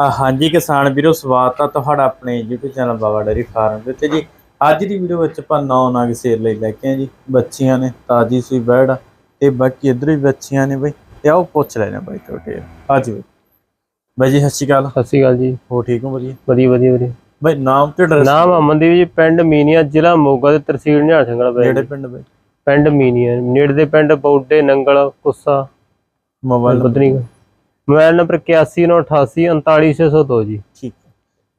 ਆ ਹਾਂਜੀ ਕਿਸਾਨ ਵੀਰੋ ਸਵਾਗਤ ਆ ਤੁਹਾਡਾ ਆਪਣੇ YouTube channel Baba dairy farm ਦੇ ਉੱਤੇ ਜੀ ਅੱਜ ਦੀ ਵੀਡੀਓ ਵਿੱਚ ਆਪਾਂ ਨੌ ਨਗ ਸੇਲ ਲਈ ਲੈ ਕੇ ਆਏ ਜੀ ਬੱਚੀਆਂ ਨੇ ਤਾਜੀ ਸੂਈ ਬੈੜ ਤੇ ਬਾਕੀ ਇਧਰ ਵੀ ਬੱਚੀਆਂ ਨੇ ਬਈ ਤੇ ਆਓ ਪੁੱਛ ਲੈਣੇ ਬਾਈ ਤੁਹਾਡੇ ਅੱਜ ਵੀ। ਬਾਈ ਜੀ ਸਤਿ ਸ਼੍ਰੀ ਅਕਾਲ। ਸਤਿ ਸ਼੍ਰੀ ਅਕਾਲ ਜੀ। ਹੋ ਠੀਕ ਹੋ ਵਧੀਆ ਵਧੀਆ ਵਧੀਆ ਵਧੀਆ ਬਾਈ ਨਾਮ ਤੇ ਐਡਰੈਸ ਨਾਮ ਅਮਨਦੀਪ ਜੀ ਪਿੰਡ ਮੀਨੀਆ ਜ਼ਿਲ੍ਹਾ ਮੋਗਾ ਤੇ ਤਹਿਸੀਲ ਨਿਹਾਲ ਸਿੰਘਲਾ ਪੈ ਜਿਹੜੇ ਪਿੰਡ ਬਾਈ? ਪਿੰਡ ਮੀਨੀਆ ਨੇੜੇ ਦੇ ਪਿੰਡ Bode Nangal Kussa. Mobile Badhni mobile number 8198839602 ਜੀ। ਠੀਕ।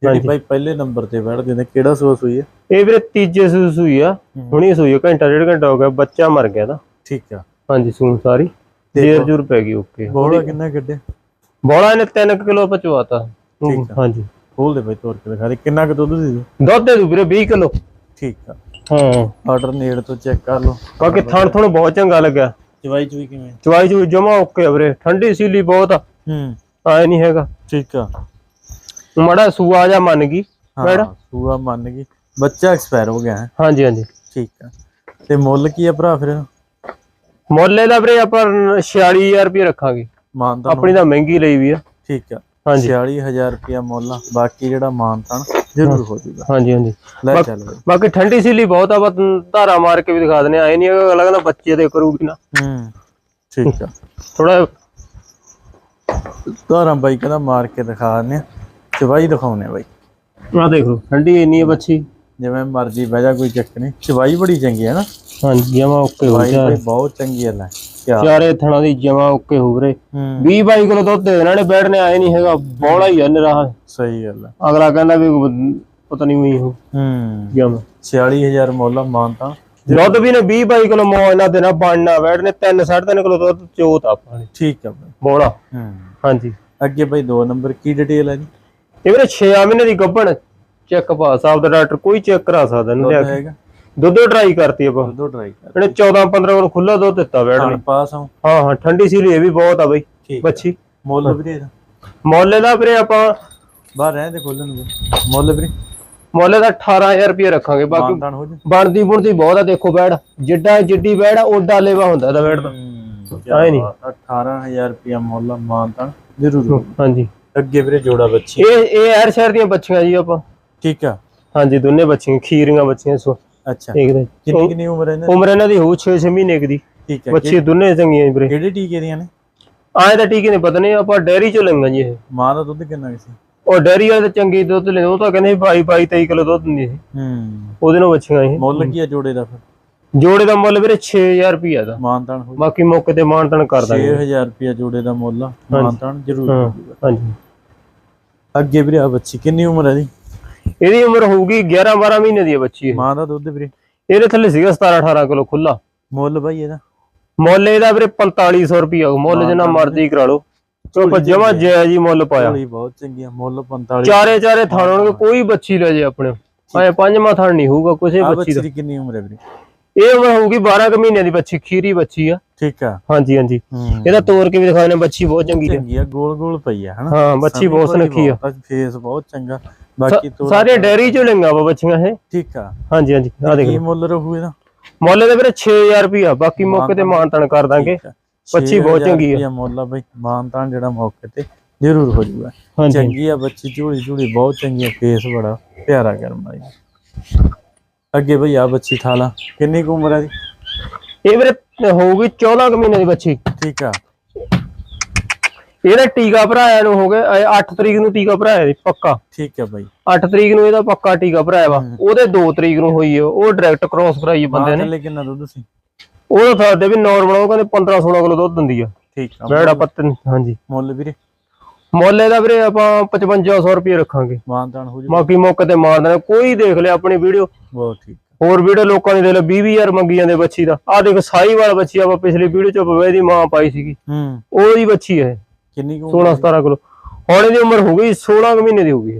ਜਿਹੜੀ ਹਾਂਜੀ। ਬਾਈ ਪਹਿਲੇ ਨੰਬਰ ਤੇ ਬੈਠਦੇ ਨੇ ਕਿਹੜਾ ਸੋਸ ਹੋਈ ਹੈ? ਇਹ ਵੀਰੇ ਤੀਜੇ ਸੂ ਸੂਈ ਆ ਹੁਣੀ ਸੂਈ ਆ ਘੰਟਾ ਡੇਢ ਘੰਟਾ ਹੋ ਗਿਆ ਬੱਚਾ ਮਰ ਗਿਆ ਦਾ ਠੀਕ ਆ। ਹਾਂਜੀ ਸੂਣ ਸਾਰੀ। ਤੇ ਜੇਰ ਜੂਰ ਪੈ ਗਈ ਓਕੇ। ਬੋਲਾ ਕਿੰਨਾ ਕੱਢਿਆ? ਬੋਲਾ ਇਹਨੇ 3 ਕਿਲੋ ਪਚਵਾਤਾ। ਠੀਕ ਆ। ਹਾਂਜੀ। ਖੋਲ ਦੇ ਬਾਈ ਤੋੜ ਕੇ ਦਿਖਾ ਦੇ ਕਿੰਨਾ ਕੁ ਦੁੱਧ ਦੂ ਦੁੱਧ ਦੇ ਦੂ ਵੀਰੇ 20 ਕਿਲੋ। ਠੀਕ ਆ। ਹਾਂ। ਆਰਡਰ ਨੇੜ ਤੋਂ ਚੈੱਕ ਕਰ ਲਓ। ਬਾਕੀ ਥਣ ਥਣ ਬਹੁਤ ਚੰਗਾ ਲੱਗਾ ਚਵਾਈ ਚੁਈ ਕਿਵੇਂ? ਚਵਾਈ ਚੂਈ ਜਮਾ ਓਕੇ ਆ ਵੀਰੇ ਠੰਡੀ ਸੀਲੀ ਬਹੁਤ ਆ। ਹੂੰ। ਆਏ ਨਹੀਂ ਹੈਗਾ। ਠੀਕ ਆ। ਮੜਾ ਸੂਆ ਜਾ ਮੰਨ ਗਈ ਹਾਂ ਸੂਆ ਮੰਨ ਗਈ। ਬੱਚਾ ਐਕਸਪਾਇਰ ਹੋ ਗਿਆ ਹੈ। ਹਾਂਜੀ ਹਾਂਜੀ। ਠੀਕ ਆ। ਤੇ ਮੁੱਲ ਕੀ ਆ ਭਰਾ ਫਿਰ? ਮੁੱਲ ਇਹਦਾ ਵੀਰੇ ਆਪਾਂ 46000 ਰੁਪਏ ਰੱਖਾਂਗੇ। ਮਾਨਤਾਨ ਆਪਣੀ ਤਾਂ ਮਹਿੰਗੀ ਲਈ ਵੀ ਆ। ਠੀਕ ਆ। ਹਾਂਜੀ। 46000 ਰੁਪਿਆ ਮੁੱਲ ਆ। ਬਾਕੀ ਜਿਹੜਾ ਮਾਨਤਾਨ ਜ਼ਰੂਰ ਹੋ ਜਾਊਗਾ। ਹਾਂਜੀ ਹਾਂਜੀ। ਲੈ ਚੱਲ ਬਾਕੀ ਠੰਡੀ ਸੀਲੀ ਬਹੁਤ ਆ ਬਸ ਧਾਰਾ ਮਾਰ ਕੇ ਵੀ ਦਿਖਾ ਦਨੇ ਆਏ ਨਹੀਂ ਅਗਲਾ ਕਹਿੰਦਾ ਬੱਚੇ ਤੇ ਕਰੂਗੀ ਨਾ ਹੂੰ। ਠੀਕ ਆ। ਥੋੜਾ ਧਾਰਾਂ ਬਾਈ ਕਹਿੰਦਾ ਮਾਰ ਕੇ ਦਿਖਾ ਆ ਚਵਾਈ ਦਿਖਾਉਨੇ ਬਾਈ। ਆ ਦੇਖ ਲਓ ਠੰਡੀ ਇੰਨੀ ਬੱਚੀ। ਜਿਵੇਂ ਮਰਜ਼ੀ ਬਹਿ ਜਾ ਕੋਈ ਚੱਕ ਨਹੀਂ। ਚਵਾਈ ਬੜੀ ਚੰਗੀ ਹੈ ਨਾ। ਹਾਂਜੀ ਜਮਾ ਓਕੇ ਹੋ ਗਿਆ। ਬਹੁਤ ਚੰਗੀ ਹੈ ਲੈ। ਚਾਰੇ ਥਣਾ ਦੀ ਜਮਾ ਓਕੇ ਹੋ ਵੀਰੇ। ਹੂੰ। 20 22 ਕਿਲੋ ਦੁੱਧ ਦੇ ਇਹਨਾਂ ਨੇ ਬੈਠਨੇ ਆਏ ਨਹੀਂ ਹੈਗਾ ਬੋਲਾ ਹੀ ਆ ਨਿਰਾਹ। ਸਹੀ ਗੱਲ ਹੈ। ਅਗਲਾ ਕਹਿੰਦਾ ਵੀ ਪਤਾ ਨਹੀਂ ਹੋਈ ਹੋ। ਹੂੰ। ਜਮਾ। 46000 ਮੁੱਲ ਆ ਮਾਨਤਾਨ ਦੁੱਧ ਵੀ ਨੇ 20 22 ਕਿਲੋ ਮੋ ਇਹਨਾਂ ਦੇ ਨਾਲ ਬਣਨਾ ਬੈਠਨੇ 3 3.5 ਕਿਲੋ ਦੁੱਧ ਚੋਤ ਆਪਾਂ। ਨੇ ਠੀਕ ਆ ਬਾਈ। ਬੋਲਾ। ਹਾਂਜੀ। ਅੱਗੇ ਬਾਈ ਦੋ ਨੰਬਰ ਕੀ ਡਿਟੇਲ ਹੈ ਜੀ? ਇਹ ਵੀਰੇ 6 ਮਹੀਨੇ ਦੀ ਗੱਭਣ ਚੈੱਕ ਪਾਸ ਆਪ ਦਾ ਡਾਕਟਰ ਕੋਈ ਚੈੱਕ ਕਰਾ ਸਕਦਾ ਇਹਨੂੰ ਲਿਆ ਦੁੱਧ ਕੇ। ਹੈਗਾ? ਦੁੱਧ ਟਰਾਈ ਕਰਤੀ ਆਪਾਂ। ਦੋ ਟਰਾਈ ਕਰ ਇਹਨੇ 14 15 ਕਿਲੋ ਖੁੱਲਾ ਦੁੱਧ ਦਿੱਤਾ ਬੈਠ ਖਾਣ ਪਾਸ ਹਾਂ। ਹਾਂ ਠੰਡੀ ਸੀਲੀ ਇਹ ਵੀ ਬਹੁਤ ਆ ਬਈ ਠੀਕ ਬੱਚੀ। ਮੁੱਲ ਵੀਰੇ ਇਹਦਾ? ਮੁੱਲ ਇਹਦਾ ਵੀਰੇ ਆਪਾਂ ਬਾਹਰ ਰਹਿ ਦੇ ਖੋਲਣ ਨੂੰ। ਮੁੱਲ ਵੀਰੇ। ਮੁੱਲ ਇਹਦਾ 18000 ਰੁਪਏ ਰੱਖਾਂਗੇ ਬਾਕੀ ਹੋ ਜਾ। ਬਣਦੀ ਬੁਣਦੀ ਬਹੁਤ ਆ ਦੇਖੋ ਬੈੜ ਜਿੱਡਾ ਜਿੱਡੀ ਬੈੜ ਆ ਓਡਾ ਲੇਵਾ ਹੁੰਦਾ ਇਹਦਾ ਬੈੜ ਦਾ ਆਏ ਨੀ। 18000 ਰੁਪਿਆ ਮੁੱਲ ਆ, ਮਾਨਤਾਨ ਜ਼ਰੂਰ ਹੋਊ। ਹਾਂਜੀ। ਅੱਗੇ ਵੀਰੇ ਜੋੜਾ ਬੱਚੀ। ਇਹ ਇਹ ਹਰ ਸ਼ਹਿਰ ਦੀਆਂ ਬੱਚੀਆਂ ਜੀ ਆਪਾਂ। ਠੀਕ ਆ। ਹਾਂਜੀ ਦੋਨੇ ਬੱਚੀਆਂ ਖੀਰੀਆਂ ਬੱਚੀਆਂ ਸੋ। ਅੱਛਾ। ਦੇਖਦੇ ਕਿੰਨੀ ਕਿੰਨੀ ਉਮਰ ਹੈ ਇਹਨਾਂ ਦੀ? ਉਮਰ ਇਹਨਾਂ ਦੀ ਹੋਊ 6-6 ਮਹੀਨੇ ਕੁ ਦੀ। ਠੀਕ ਹੈ ਬੱਚੀ ਦੋਨੇ ਚੰਗੀਆਂ ਜੀ ਵੀਰੇ। ਕਿਹੜੇ ਟੀਕੇ ਦੀਆਂ ਨੇ? ਆਏ ਤਾਂ ਟੀਕੇ ਨਹੀਂ ਪਤਾ ਨਹੀਂ ਆਪਾਂ ਡੈਰੀ ਚੋਂ ਲੰਗਾ ਜੀ ਇਹ। ਮਾਂ ਦਾ ਦੁੱਧ ਕਿੰਨਾ ਕੁ ਸੀ? ਉਹ ਡੈਰੀ ਵਾਲੇ ਤਾਂ ਚੰਗੀ ਦੁੱਧ ਲੈਂਦੇ ਉਹ ਤਾਂ ਕਹਿੰਦੇ 22 22 23 ਕਿਲੋ ਦੁੱਧ ਦਿੰਦੀ ਸੀ। ਹੂੰ। ਉਹਦੇ ਨਾਲ ਬੱਚੀਆਂ ਇਹ ਮੁੱਲ ਕੀ ਆ ਜੋੜੇ ਦਾ ਫਿਰ? ਜੋੜੇ ਦਾ ਮੁੱਲ ਵੀਰੇ 6000 ਰੁਪਈਆ ਦਾ। ਮਾਨਤਾਨ ਹੋ ਬਾਕੀ ਮੌਕੇ ਤੇ ਮਾਨਤਨ ਕਰ ਦਾਂਗੇ। 6000 ਰੁਪਿਆ ਜੋੜੇ ਦਾ ਮੁੱਲ ਆ, ਮਾਨਤਾਨ ਜ਼ਰੂਰ। ਹਾਂਜੀ। ਅੱਗੇ ਵੀਰੇ ਆ ਬੱਚੀ ਕਿੰਨੀ ਉਮਰ ਹੈ ਦੀ ਇਹਦੀ ਉਮਰ ਹੋਊਗੀ 11 12 ਮਹੀਨੇ ਦੀ ਹੈ ਬੱਚੀ ਇਹ। ਮਾਂ ਦਾ ਦੁੱਧ ਵੀਰੇ? ਇਹਦੇ ਥੱਲੇ ਸੀਗਾ 17 18 ਕਿਲੋ ਖੁੱਲਾ ਮੁੱਲ ਬਾਈ ਇਹਦਾ? ਮੁੱਲ ਇਹਦਾ ਵੀਰੇ 4500 ਰੁਪਈਆ। ਮੁੱਲ ਜਿੰਨਾ ਮਰਜ਼ੀ ਕਰਾ ਲਓ। ਚੋ ਆਪਾਂ ਜਮਾ ਜਾਇਜ਼ ਹੀ ਮੁੱਲ ਪਾਇਆ। ਝੋਲੀ ਬਹੁਤ ਚੰਗੀ ਆ ਮੁੱਲ 45 ਚਾਰੇ ਚਾਰੇ ਥਾਣ ਹੋਣਗੇ ਕੋਈ ਬੱਚੀ ਲੈ ਜੇ ਆਪਣੇ। ਐ ਪੰਜਵਾਂ ਥਾਣ ਨਹੀਂ ਹੋਊਗਾ ਕਿਸੇ ਆ ਬੱਚੀ ਬੱਚੀ ਦਾ। ਦੀ ਕਿੰਨੀ ਉਮਰ ਹੈ ਵੀਰੇ? ਇਹ ਉਮਰ ਹੋਊਗੀ 12 ਕੁ ਮਹੀਨਿਆਂ ਦੀ ਬੱਚੀ ਖੀਰੀ ਬੱਚੀ ਆ। ਠੀਕ ਆ। ਹਾਂਜੀ ਹਾਂਜੀ। ਹੂੰ। ਇਹਦਾ ਤੋੜ ਕੇ ਵੀ ਦਿਖਾਉਣੇ ਬੱਚੀ ਬਹੁਤ ਚੰਗੀ ਆ। ਚੰਗੀ ਆ ਗੋਲ ਗੋਲ ਪਈ ਆ ਹਨਾ? ਹਾਂ ਬੱਚੀ ਬਹੁਤ ਸੁਨੱਖੀ ਆ। ਫੇਸ ਬਹੁਤ ਚੰਗਾ। ਬਾਕੀ ਤੋਂ ਸਾਰੇ ਡੈਰੀ ਚੋਂ ਲੰਗਾ ਵਾ ਬੱਚੀਆਂ ਇਹ। ਠੀਕ ਆ। ਹਾਂਜੀ ਹਾਂਜੀ ਆ ਦੇਖ ਕੀ ਮੁੱਲ ਰਹੂ ਇਹਦਾ? ਮੁੱਲ ਇਹਦਾ ਵੀਰੇ 6000 ਰੁਪਈਆ ਬਾਕੀ ਮੌਕੇ ਤੇ ਮਾਨਤਨ ਕਰ ਦਾਂਗੇ। ਬੱਚੀ ਬਹੁਤ ਚੰਗੀ ਆ। ਆ ਮੁੱਲ ਆ ਬਈ ਮਾਨਤਾਨ ਜਿਹੜਾ ਮੌਕੇ ਤੇ ਜ਼ਰੂਰ ਹੋ ਹਾਂਜੀ। ਚੰਗੀ ਆ ਬੱਚੀ ਝੂੜੀ ਝੂੜੀ ਬਹੁਤ ਚੰਗੀ ਆ ਫੇਸ ਬੜਾ ਪਿਆਰਾ ਕਰਮ ਆ ਜੀ। ਅੱਗੇ ਬਈ ਆ ਬੱਚੀ ਠਾਲਾ ਕਿੰਨੀ ਕੁ ਉਮਰ ਹੈ ਦੀ ਇਹ ਵੀਰੇ ਹੋਊਗੀ 14 ਕੁ ਮਹੀਨੇ ਦੀ ਬੱਚੀ। ਠੀਕ ਆ। ਇਹਦਾ ਟੀਕਾ ਭਰਾਇਆ ਨੂੰ ਹੋ ਗਿਆ 8 ਤਰੀਕ ਨੂੰ ਟੀਕਾ ਭਰਾਇਆ ਜੀ ਪੱਕਾ। ਠੀਕ ਆ ਬਾਈ। 8 ਤਰੀਕ ਨੂੰ ਇਹਦਾ ਪੱਕਾ ਟੀਕਾ ਭਰਾਇਆ ਵਾ ਉਹਦੇ 2 ਤਰੀਕ ਨੂੰ ਹੋਈ ਆ ਉਹ ਡਾਇਰੈਕਟ ਕ੍ਰੋਸ ਕਰਾਈ ਆ ਬੰਦੇ ਨੇ। ਥੱਲੇ ਕਿੰਨਾ ਦੁੱਧ ਸੀ? ਉਹ ਸਾਡੇ ਵੀ ਨਾਰਮਲ ਉਹ ਕਹਿੰਦੇ 15 16 ਕਿਲੋ ਦੁੱਧ ਦਿੰਦੀ ਆ। ਠੀਕ ਆ ਬੈੜਾ ਪੱਤਨ ਹਾਂਜੀ। ਮੁੱਲ ਵੀਰੇ? ਮੁੱਲ ਇਹਦਾ ਵੀਰੇ ਆਪਾਂ 5500 ਰੁਪਏ ਰੱਖਾਂਗੇ। ਮਾਨਤਾਨ ਹੋ ਜਾਊਗਾ ਬਾਕੀ ਮੌਕੇ ਤੇ ਮਾਰ ਦੇਣਾ ਕੋਈ ਦੇਖ ਲਿਆ ਆਪਣੀ ਵੀਡੀਓ। ਬਹੁਤ ਠੀਕ ਹੋਰ ਵੀਡੀਓ ਲੋਕਾਂ ਨੇ ਦੇਖ ਲਿਆ 20 20000 ਮੰਗੀ ਜਾਂਦੇ ਬੱਚੀ ਦਾ। ਆ ਦੇਖ ਸਾਈ ਵਾਲਾ ਬੱਚੀ ਆਪਾਂ ਪਿਛਲੀ ਵੀਡੀਓ ਚ ਬਵੇ ਦੀ ਮਾਂ ਪਾਈ ਸੀਗੀ। ਹੂੰ। ਉਹਦੀ ਬੱਚੀ ਹੈ ਕਿੰਨੀ ਕੁ 16 17 ਕਿਲੋ। ਹੁਣ ਇਹਦੀ ਉਮਰ ਹੋ ਗਈ 16 ਕੁ ਮਹੀਨੇ ਦੀ ਹੋ ਗਈ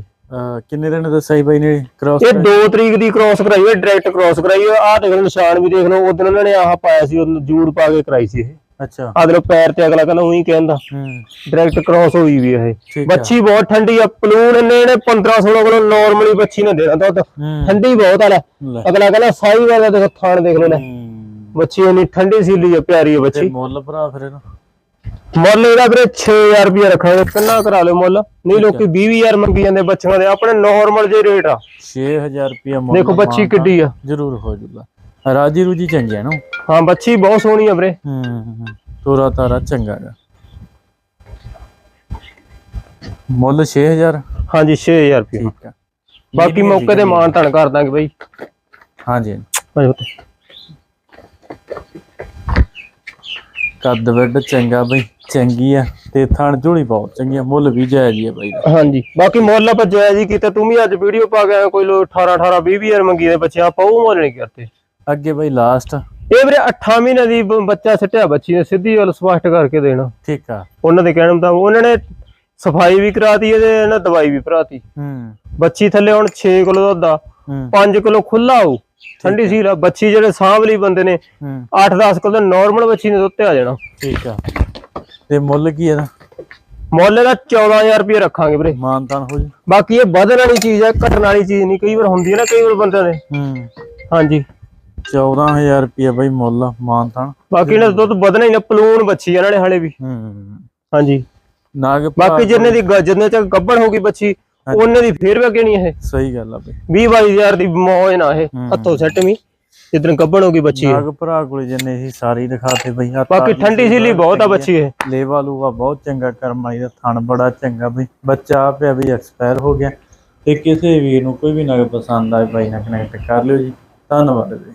ਕਿੰਨੇ ਦਿਨ ਦੱਸਿਆ ਸੀ ਬਾਈ ਨੇ ਕ੍ਰਾਸ ਇਹ 2 ਤਰੀਕ ਦੀ ਕ੍ਰਾਸ ਕਰਾਈ ਹੈ ਡਾਇਰੈਕਟ ਕ੍ਰਾਸ ਕਰਾਈ ਹੈ ਆਹ ਦੇਖ ਲਓ ਨਿਸ਼ਾਨ ਵੀ ਦੇਖ ਲਓ ਉਦੋਂ ਉਹਨਾਂ ਨੇ ਆਹ ਪਾਇਆ ਸੀ ਉਹ ਜੂੜ ਪਾ ਕੇ ਕਰਾਈ ਸੀ ਇਹ। ਅੱਛਾ। ਆਹ ਦੇਖ ਪੈਰ ਤੇ ਅਗਲਾ ਕਹਿੰਦਾ ਉਹੀ ਕਹਿੰਦਾ। ਹੂੰ। ਡਾਇਰੈਕਟ ਕ੍ਰਾਸ ਹੋਈ ਵੀ ਇਹ। ਬੱਚੀ ਬਹੁਤ ਠੰਡੀ ਆ ਪਲੂਣ ਇਹਨੇ ਇਹਨੇ 15 16 ਕਿਲੋ ਨਾਰਮਲੀ ਬੱਚੀ ਨੇ ਦੇਣਾ ਦੁੱਧ। ਠੰਡੀ ਬਹੁਤ ਆ ਲੈ। ਅਗਲਾ ਕਹਿੰਦਾ ਸਾਈ ਵਾਲਾ ਦੇਖੋ ਥਾਣ ਦੇਖ ਲਓ ਲੈ। ਬੱਚੀ ਇੰਨੀ ਠੰਡੀ ਸੀਲੀ ਆ ਪਿਆਰੀ ਆ ਬੱਚੀ ਮੁੱਲ ਭਰਾ ਫਿਰ ਇਹਦਾ ਮੁੱਲ ਇਹਦਾ ਵੀਰੇ 6000 ਰੁਪਏ ਰੱਖਾਂਗੇ ਕਿੰਨਾ ਕਰਾ ਲਿਓ ਮੁੱਲ। ਨਹੀਂ ਲੋਕੀ 20000 ਮੰਗੀ ਜਾਂਦੇ ਬੱਚਿਆਂ ਦੇ ਆਪਣੇ ਨਾਰਮਲ ਜੇ ਰੇਟ ਆ। 6000 ਰੁਪਏ ਮੁੱਲ ਦੇਖੋ ਬੱਚੀ ਕਿੱਡੀ ਆ। ਜ਼ਰੂਰ ਹੋ ਜੂਗਾ ਰਾਜੀ ਰੂਜੀ ਚੰਗੀ ਹੈ ਨਾ ਹਾਂ ਬੱਚੀ ਬਹੁਤ ਸੋਹਣੀ ਆ ਵੀਰੇ। ਹੂੰ ਹੂੰ ਤੋਰਾ ਤਾਰਾ ਚੰਗਾ ਗਾ ਮੁੱਲ 6000 ਹਾਂਜੀ 6000 ਰੁਪਏ ਠੀਕ ਆ। ਬਾਕੀ ਮੌਕੇ ਤੇ ਮਾਨ ਧਨ ਕਰ ਦਾਂਗੇ ਬਈ। ਹਾਂਜੀ। ਆਜੋ ਤੇ। ਕੱਦ ਵੱਡ ਚੰਗਾ ਬਈ। ਚੰਗੀ ਆ ਤੇ ਥਣ ਝੋਲੀ ਬਹੁਤ ਚੰਗੀ ਆ ਮੁੱਲ ਵੀ ਜਾਇਜ਼ ਹੀ ਆ ਬਈ ਦਾ। ਹਾਂਜੀ ਬਾਕੀ ਮੁੱਲ ਆਪਾਂ ਜਾਇਜ਼ ਹੀ ਕੀਤਾ ਤੂੰ ਵੀ ਅੱਜ ਵੀਡੀਓ ਪਾ ਗਿਆ ਕੋਈ ਲੋ 18 18 20000 ਮੰਗੀ ਦੇ ਬੱਚੇ ਆਪਾਂ ਉਹ ਮੁੱਲ ਨਹੀਂ ਕਰਤੇ। ਅੱਗੇ ਬਈ ਲਾਸਟ ਇਹ ਵੀਰੇ 8 ਮਹੀਨੇ ਦੀ ਬੱਚਾ ਸਿੱਟਿਆ ਬੱਚੀ ਨੇ ਸਿੱਧੀ ਗੱਲ ਸਪਸ਼ਟ ਕਰਕੇ ਦੇਣਾ। ਠੀਕ ਆ। ਉਹਨਾਂ ਦੇ ਕਹਿਣ ਮੁਤਾਬਕ ਉਹਨਾਂ ਨੇ ਸਫ਼ਾਈ ਵੀ ਕਰਾਤੀ ਇਹਦੇ ਇਹਨਾਂ ਦਵਾਈ ਵੀ ਭਰਾਤੀ। ਹੂੰ। ਬੱਚੀ ਥੱਲੇ ਹੁਣ 6 ਕਿਲੋ ਦੁੱਧ ਆ ਹੂੰ। 5 ਕਿਲੋ ਖੁੱਲਾ ਆਊ ਠੰਡੀ ਸੀਲ ਆ। ਬੱਚੀ ਜਿਹੜੇ ਸਾਂਭ ਲਈ ਬੰਦੇ ਨੇ ਹੂੰ। 8-10 ਕਿਲੋ ਨਾਰਮਲ ਬੱਚੀ ਨੇ ਦੁੱਧ ਤੇ ਆ ਜਾਣਾ। ਠੀਕ ਆ। ਤੇ ਮੁੱਲ ਕੀ ਇਹਦਾ? ਮੁੱਲ ਇਹਦਾ 14000 ਰੁਪਏ ਰੱਖਾਂਗੇ ਵੀਰੇ। ਮਾਨਤਾਨ ਹੋ ਜੀ। ਬਾਕੀ ਇਹ ਵਧਣ ਵਾਲੀ ਚੀਜ਼ ਹੈ ਘਟਣ ਵਾਲੀ ਚੀਜ਼ ਨਹੀਂ। ਕਈ ਵਾਰ ਹੁੰਦੀ ਹੈ ਨਾ ਕਈ ਵਾਰ ਬੰਦਿਆਂ ਦੇ। ਹੂੰ। ਹਾਂਜੀ। 14000 ਰੁਪਏ ਬਈ ਮੁੱਲ ਮਾਨਤਾਨ। ਬਾਕੀ ਇਹਨਾਂ ਦਾ ਦੁੱਧ ਵਧਣਾ ਹੀ ਨਾ ਪਲੂਣ ਬੱਚੀ ਇਹਨਾਂ ਨੇ ਹਲੇ ਵੀ। ਹੂੰ। ਹਾਂਜੀ। ਨਾਗ ਬਾਕੀ ਜਿੰਨੇ ਦੀ ਜਿੰਨੇ ਚ ਗੱਬੜ ਹੋਗੀ ਬੱਚੀ ਉਹਨੇ ਦੀ ਫੇਰ ਵੀ ਅੱਗੇ ਨਹੀਂ ਇਹ। ਸਹੀ ਗੱਲ ਆ ਬਈ। 20 22000 ਦੀ ਮੌਜ ਨਾ ਇਹ ਹੱਥੋਂ ਸੈੱਟ ਵੀ। ਜਿੱਦਣ ਗੱਬੜ ਹੋਗੀ ਬੱਚੀ ਇਹ। ਨਾਗ ਭਰਾ ਕੋਲੇ ਜਿੰਨੇ ਸੀ ਸਾਰੀ ਦਿਖਾਤੇ ਬਈ ਆ ਬਾਕੀ ਠੰਡੀ ਸੀਲੀ ਬਹੁਤ ਆ ਬੱਚੀ ਇਹ। ਲੇਵਾ ਲੂਵਾ ਬਹੁਤ ਚੰਗਾ ਕਰਮ ਆਈ ਦਾ ਥਣ ਬੜਾ ਚੰਗਾ ਬਈ। ਬੱਚਾ ਆ ਪਿਆ ਵੀ ਐਕਸਪਾਇਰ ਹੋ ਗਿਆ। ਤੇ ਕਿਸੇ ਵੀਰ ਨੂੰ ਕੋਈ ਵੀ ਨਗ ਪਸੰਦ ਆਏ ਬਾਈ ਨਾਲ ਕਨੈਕਟ ਕਰ ਲਿਓ ਜੀ। ਧੰਨਵਾਦ ਜੀ।